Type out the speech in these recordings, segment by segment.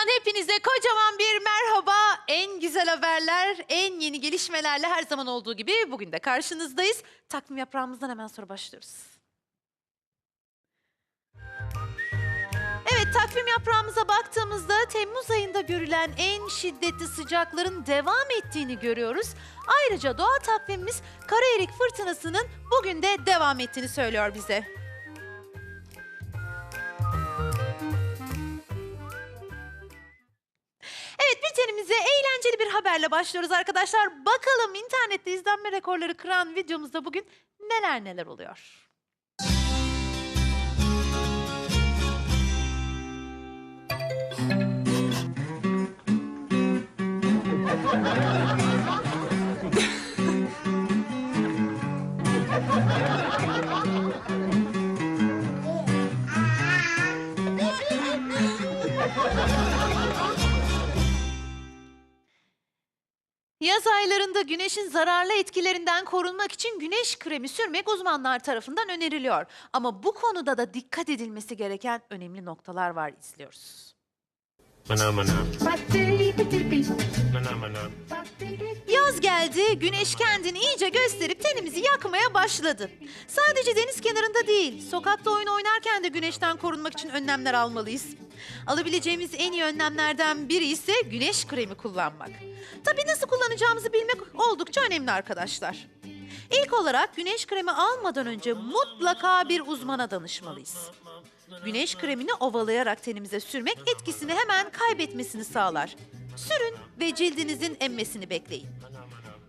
Dünyası'ndan hepinize kocaman bir merhaba. En güzel haberler, en yeni gelişmelerle her zaman olduğu gibi bugün de karşınızdayız. Takvim yaprağımızdan hemen sonra başlıyoruz. Evet takvim yaprağımıza baktığımızda Temmuz ayında görülen en şiddetli sıcakların devam ettiğini görüyoruz. Ayrıca doğa takvimimiz kara erik fırtınasının bugün de devam ettiğini söylüyor bize. Eğlenceli bir haberle başlıyoruz arkadaşlar. Bakalım internette izlenme rekorları kıran videomuzda bugün neler neler oluyor. Yaz aylarında güneşin zararlı etkilerinden korunmak için güneş kremi sürmek uzmanlar tarafından öneriliyor. Ama bu konuda da dikkat edilmesi gereken önemli noktalar var izliyoruz. Mana mana. Mana mana. Yaz geldi, güneş kendini iyice gösterip tenimizi yakmaya başladı. Sadece deniz kenarında değil, sokakta oyun oynarken de güneşten korunmak için önlemler almalıyız. Alabileceğimiz en iyi önlemlerden biri ise güneş kremi kullanmak. Tabii nasıl kullanacağımızı bilmek oldukça önemli arkadaşlar. İlk olarak güneş kremi almadan önce mutlaka bir uzmana danışmalıyız. Güneş kremini ovalayarak tenimize sürmek etkisini hemen kaybetmesini sağlar. Sürün ve cildinizin emmesini bekleyin.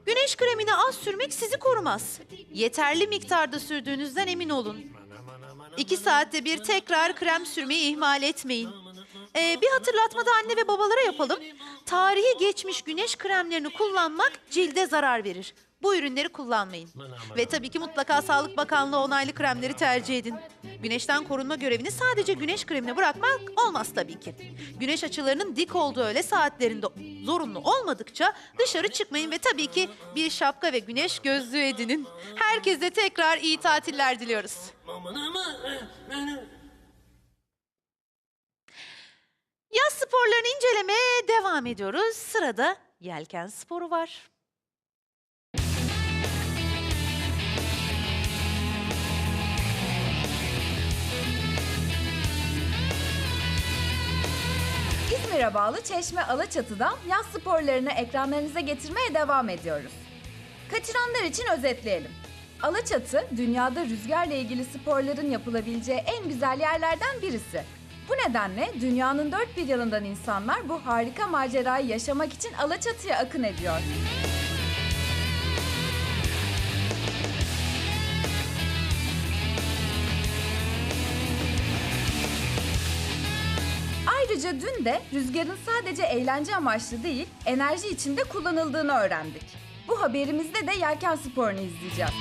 Güneş kremini az sürmek sizi korumaz. Yeterli miktarda sürdüğünüzden emin olun. İki saatte bir tekrar krem sürmeyi ihmal etmeyin. Ee, bir hatırlatma da anne ve babalara yapalım. Tarihi geçmiş güneş kremlerini kullanmak cilde zarar verir. Bu ürünleri kullanmayın. Ve tabii ki mutlaka Sağlık Bakanlığı onaylı kremleri tercih edin. Güneşten korunma görevini sadece güneş kremine bırakmak olmaz tabii ki. Güneş açılarının dik olduğu öğle saatlerinde zorunlu olmadıkça dışarı çıkmayın ve tabii ki bir şapka ve güneş gözlüğü edinin. Herkese tekrar iyi tatiller diliyoruz. Yaz sporlarını incelemeye devam ediyoruz. Sırada yelken sporu var. İzmir'e bağlı Çeşme Alaçatı'dan yaz sporlarını ekranlarınıza getirmeye devam ediyoruz. Kaçıranlar için özetleyelim. Alaçatı, dünyada rüzgarla ilgili sporların yapılabileceği en güzel yerlerden birisi. Bu nedenle dünyanın dört bir yanından insanlar bu harika macerayı yaşamak için Alaçatı'ya akın ediyor. Ayrıca dün de rüzgarın sadece eğlence amaçlı değil, enerji için de kullanıldığını öğrendik. Bu haberimizde de yelken sporunu izleyeceğiz.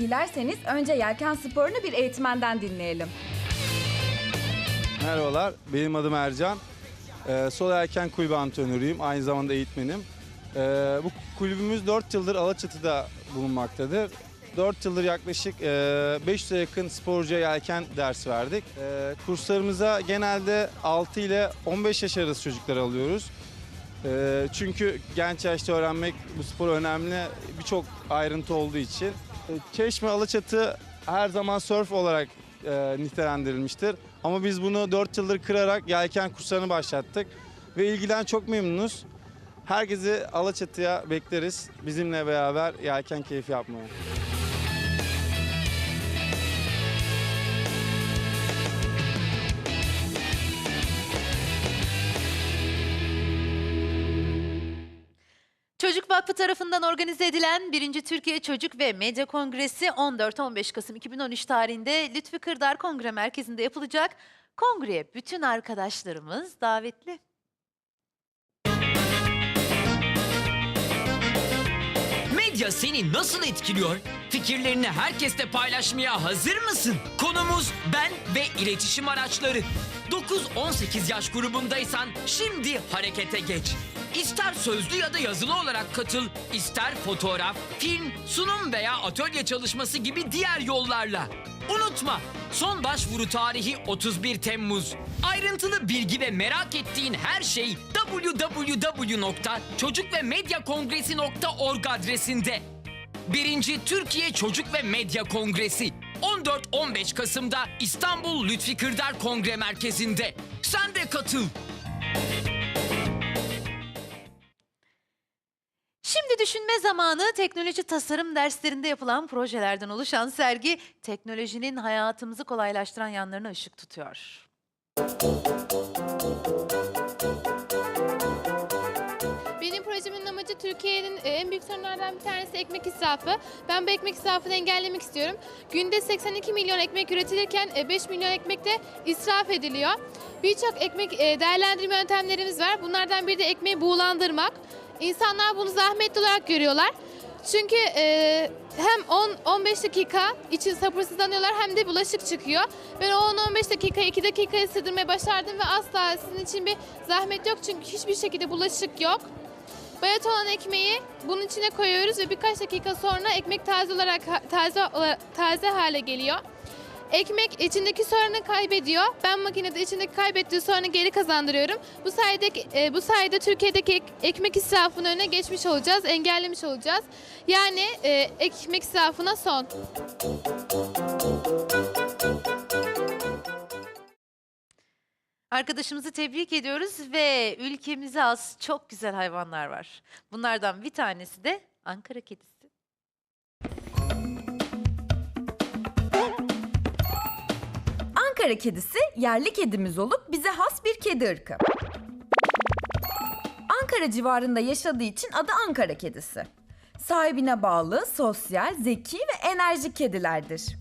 Dilerseniz önce yelken sporunu bir eğitmenden dinleyelim. Merhabalar, benim adım Ercan. Ee, sol erken kulübü antrenörüyüm, aynı zamanda eğitmenim. Ee, bu kulübümüz 4 yıldır Alaçatı'da bulunmaktadır. 4 yıldır yaklaşık e, 500'e yakın sporcuya yelken ders verdik. Ee, kurslarımıza genelde 6 ile 15 yaş arası çocuklar alıyoruz. Ee, çünkü genç yaşta öğrenmek bu spor önemli birçok ayrıntı olduğu için. Çeşme Alaçatı her zaman surf olarak e, nitelendirilmiştir. Ama biz bunu 4 yıldır kırarak yelken kurslarını başlattık. Ve ilgiden çok memnunuz. Herkesi Alaçatı'ya bekleriz. Bizimle beraber yelken keyfi yapmaya. Tarafından organize edilen 1. Türkiye Çocuk ve Medya Kongresi 14-15 Kasım 2013 tarihinde Lütfi Kırdar Kongre Merkezi'nde yapılacak. Kongreye bütün arkadaşlarımız davetli. Medya seni nasıl etkiliyor? Fikirlerini herkesle paylaşmaya hazır mısın? Konumuz ben ve iletişim araçları. 9-18 yaş grubundaysan şimdi harekete geç. İster sözlü ya da yazılı olarak katıl, ister fotoğraf, film, sunum veya atölye çalışması gibi diğer yollarla. Unutma, son başvuru tarihi 31 Temmuz. Ayrıntılı bilgi ve merak ettiğin her şey www.çocukvemedyakongresi.org adresinde. Birinci Türkiye Çocuk ve Medya Kongresi 14-15 Kasım'da İstanbul Lütfi Kırdar Kongre Merkezi'nde. Sen de katıl. Düşünme zamanı teknoloji tasarım derslerinde yapılan projelerden oluşan sergi teknolojinin hayatımızı kolaylaştıran yanlarına ışık tutuyor. Benim projemin amacı Türkiye'nin e, en büyük sorunlardan bir tanesi ekmek israfı. Ben bu ekmek israfını engellemek istiyorum. Günde 82 milyon ekmek üretilirken e, 5 milyon ekmek de israf ediliyor. Birçok ekmek e, değerlendirme yöntemlerimiz var. Bunlardan biri de ekmeği buğulandırmak. İnsanlar bunu zahmetli olarak görüyorlar. Çünkü e, hem 10-15 dakika için sabırsızlanıyorlar hem de bulaşık çıkıyor. Ben o 10-15 dakika 2 dakikaya sığdırmayı başardım ve asla sizin için bir zahmet yok çünkü hiçbir şekilde bulaşık yok. Bayat olan ekmeği bunun içine koyuyoruz ve birkaç dakika sonra ekmek taze olarak taze taze hale geliyor. Ekmek içindeki sorunu kaybediyor. Ben makinede içindeki kaybettiği sorunu geri kazandırıyorum. Bu sayede e, bu sayede Türkiye'deki ek- ekmek israfının önüne geçmiş olacağız, engellemiş olacağız. Yani e, ekmek israfına son. Arkadaşımızı tebrik ediyoruz ve ülkemize az çok güzel hayvanlar var. Bunlardan bir tanesi de Ankara kedisi. Ankara kedisi yerli kedimiz olup bize has bir kedi ırkı. Ankara civarında yaşadığı için adı Ankara kedisi. Sahibine bağlı, sosyal, zeki ve enerjik kedilerdir.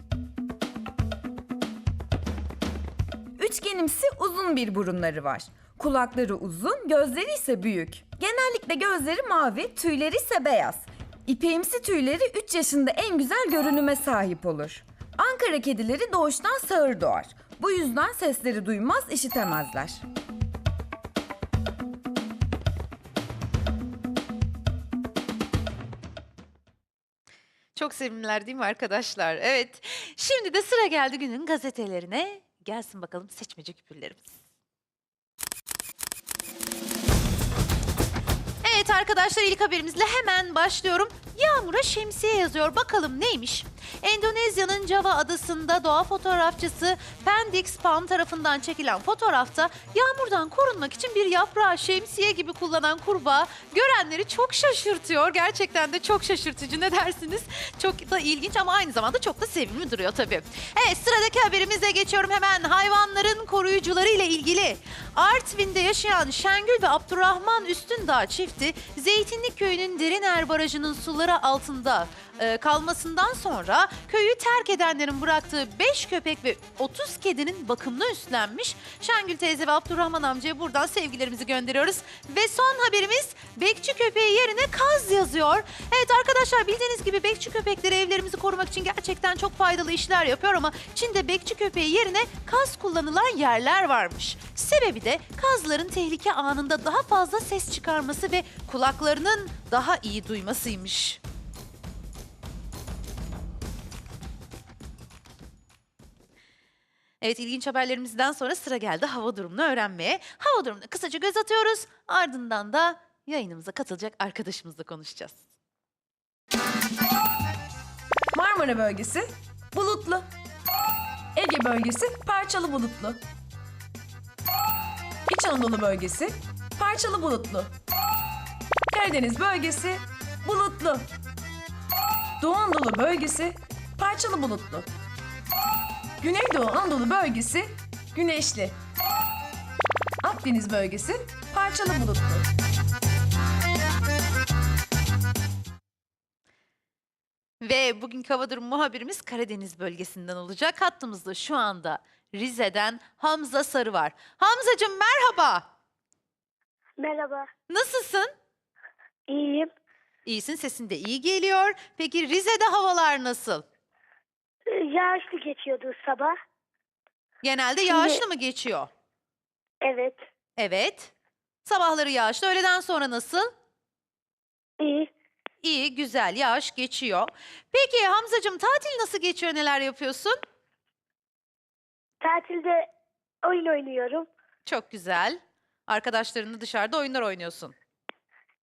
Üçgenimsi uzun bir burunları var. Kulakları uzun, gözleri ise büyük. Genellikle gözleri mavi, tüyleri ise beyaz. İpeğimsi tüyleri 3 yaşında en güzel görünüme sahip olur. Ankara kedileri doğuştan sağır doğar. Bu yüzden sesleri duymaz, işitemezler. Çok sevimliler değil mi arkadaşlar? Evet. Şimdi de sıra geldi günün gazetelerine. Gelsin bakalım seçmece küpürlerimiz. Evet arkadaşlar ilk haberimizle hemen başlıyorum. Yağmur'a şemsiye yazıyor. Bakalım neymiş? Endonezya'nın Java adasında doğa fotoğrafçısı Pendix Palm tarafından çekilen fotoğrafta yağmurdan korunmak için bir yaprağı şemsiye gibi kullanan kurbağa görenleri çok şaşırtıyor. Gerçekten de çok şaşırtıcı ne dersiniz? Çok da ilginç ama aynı zamanda çok da sevimli duruyor tabii. Evet sıradaki haberimize geçiyorum hemen hayvanların koruyucuları ile ilgili. Artvin'de yaşayan Şengül ve Abdurrahman Üstündağ çifti Zeytinlik Köyü'nün Deriner Barajı'nın suları altında e, kalmasından sonra köyü terk edenlerin bıraktığı 5 köpek ve 30 kedinin bakımını üstlenmiş. Şengül teyze ve Abdurrahman amcaya buradan sevgilerimizi gönderiyoruz. Ve son haberimiz bekçi köpeği yerine kaz yazıyor. Evet arkadaşlar bildiğiniz gibi bekçi köpekleri evlerimizi korumak için gerçekten çok faydalı işler yapıyor ama Çin'de bekçi köpeği yerine kaz kullanılan yerler varmış. Sebebi de kazların tehlike anında daha fazla ses çıkarması ve kulaklarının daha iyi duymasıymış. Evet ilginç haberlerimizden sonra sıra geldi hava durumunu öğrenmeye. Hava durumuna kısaca göz atıyoruz. Ardından da yayınımıza katılacak arkadaşımızla konuşacağız. Marmara bölgesi bulutlu. Ege bölgesi parçalı bulutlu. İç Anadolu bölgesi parçalı bulutlu. Karadeniz bölgesi bulutlu. Doğu Anadolu bölgesi parçalı bulutlu. Güneydoğu Anadolu bölgesi güneşli. Akdeniz bölgesi parçalı bulutlu. Ve bugünkü hava durumu muhabirimiz Karadeniz bölgesinden olacak. Hattımızda şu anda Rize'den Hamza Sarı var. Hamzacığım merhaba. Merhaba, Nasılsın? iyiyim. İyisin sesin de iyi geliyor. Peki Rize'de havalar nasıl? Yağışlı geçiyordu sabah. Genelde yağışlı mı geçiyor? Evet. Evet. Sabahları yağışlı, öğleden sonra nasıl? İyi. İyi, güzel, yağış geçiyor. Peki Hamzacığım tatil nasıl geçiyor, neler yapıyorsun? Tatilde oyun oynuyorum. Çok güzel. Arkadaşlarınla dışarıda oyunlar oynuyorsun.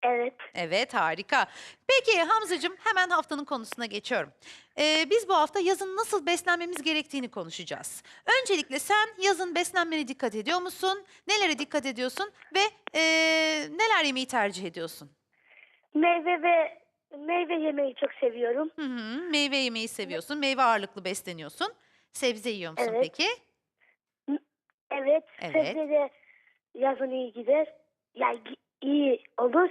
Evet. Evet, harika. Peki Hamzacığım hemen haftanın konusuna geçiyorum. Ee, biz bu hafta yazın nasıl beslenmemiz gerektiğini konuşacağız. Öncelikle sen yazın beslenmene dikkat ediyor musun? Nelere dikkat ediyorsun ve ee, neler yemeyi tercih ediyorsun? Meyve ve meyve yemeyi çok seviyorum. Hı hı, meyve yemeyi seviyorsun, meyve ağırlıklı besleniyorsun. Sebze yiyor musun Evet. peki? Evet. Evet. Sebze de yazın iyi gider. Yani gi- iyi olur.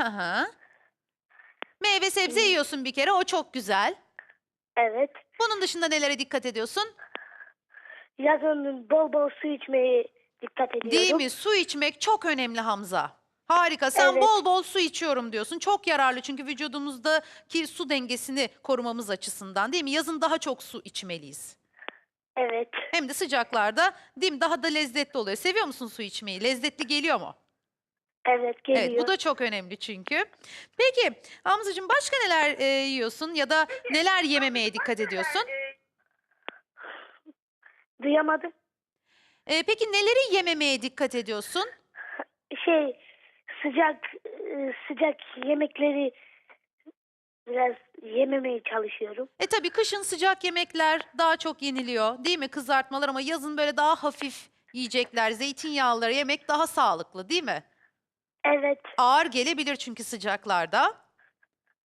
Hı hı. Meyve sebze yiyorsun bir kere, o çok güzel. Evet. Bunun dışında nelere dikkat ediyorsun? Yazın bol bol su içmeyi dikkat ediyorum. Değil mi? Su içmek çok önemli Hamza. Harika. Sen Evet. bol bol su içiyorum diyorsun. Çok yararlı çünkü vücudumuzdaki su dengesini korumamız açısından değil mi? Yazın daha çok su içmeliyiz. Evet. Hem de sıcaklarda değil mi? Daha da lezzetli oluyor. Seviyor musun su içmeyi? Lezzetli geliyor mu? Evet geliyor. Evet bu da çok önemli çünkü. Peki Hamzacığım başka neler e, yiyorsun ya da neler yememeye dikkat ediyorsun? Duyamadım. E, peki neleri yememeye dikkat ediyorsun? Şey sıcak e, sıcak yemekleri biraz yememeye çalışıyorum. E tabii kışın sıcak yemekler daha çok yeniliyor değil mi? Kızartmalar ama yazın böyle daha hafif yiyecekler, zeytinyağlıları yemek daha sağlıklı değil mi? Evet. Ağır gelebilir çünkü sıcaklarda.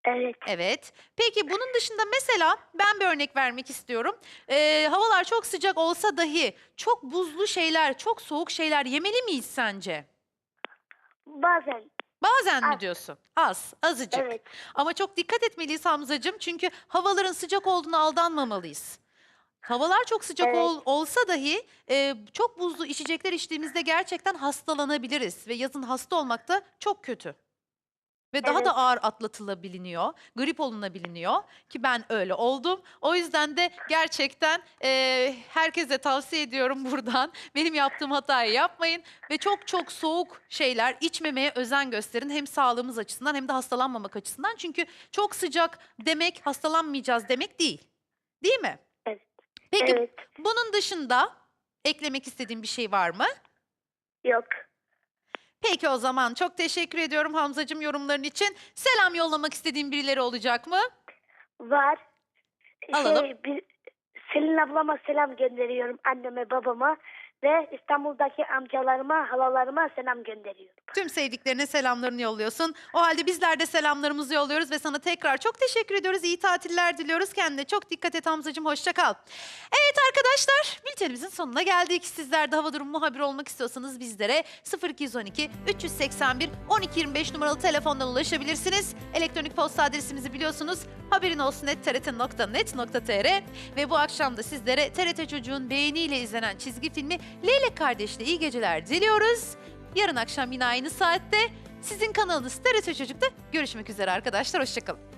Evet. Evet. Peki bunun dışında mesela ben bir örnek vermek istiyorum. Ee, havalar çok sıcak olsa dahi çok buzlu şeyler, çok soğuk şeyler yemeli miyiz sence? Bazen. Bazen mi Az. diyorsun? Az, azıcık. Evet. Ama çok dikkat etmeliyiz Hamzacığım çünkü havaların sıcak olduğuna aldanmamalıyız. Havalar çok sıcak Evet. ol- olsa dahi e, çok buzlu içecekler içtiğimizde gerçekten hastalanabiliriz ve yazın hasta olmak da çok kötü. Ve daha Evet. da ağır atlatılabiliyor, grip olunabiliyor ki ben öyle oldum. O yüzden de gerçekten e, herkese tavsiye ediyorum buradan. Benim yaptığım hatayı yapmayın ve çok çok soğuk şeyler içmemeye özen gösterin. Hem sağlığımız açısından hem de hastalanmamak açısından. Çünkü çok sıcak demek hastalanmayacağız demek değil. Değil mi? Peki Evet. bunun dışında eklemek istediğin bir şey var mı? Yok. Peki o zaman çok teşekkür ediyorum Hamzacığım yorumların için. Selam yollamak istediğin birileri olacak mı? Var. Alalım. Şey, bir, Selin ablama selam gönderiyorum anneme babama ve İstanbul'daki amcalarıma halalarıma selam gönderiyorum. Tüm sevdiklerine selamlarını yolluyorsun. O halde bizler de selamlarımızı yolluyoruz ve sana tekrar çok teşekkür ediyoruz. İyi tatiller diliyoruz. Kendine çok dikkat et Hamzacığım. Hoşça kal. Evet arkadaşlar bültenimizin sonuna geldik. Sizler de hava durumu muhabiri olmak istiyorsanız bizlere 0212 381 1225 numaralı telefondan ulaşabilirsiniz. Elektronik posta adresimizi biliyorsunuz. Haberin olsun trt.net.tr ve bu akşam da sizlere TRT Çocuğun beğeniyle izlenen çizgi filmi Leylek Kardeş'le iyi geceler diliyoruz. Yarın akşam yine aynı saatte sizin kanalınız TRT Çocuk'ta görüşmek üzere arkadaşlar. Hoşçakalın.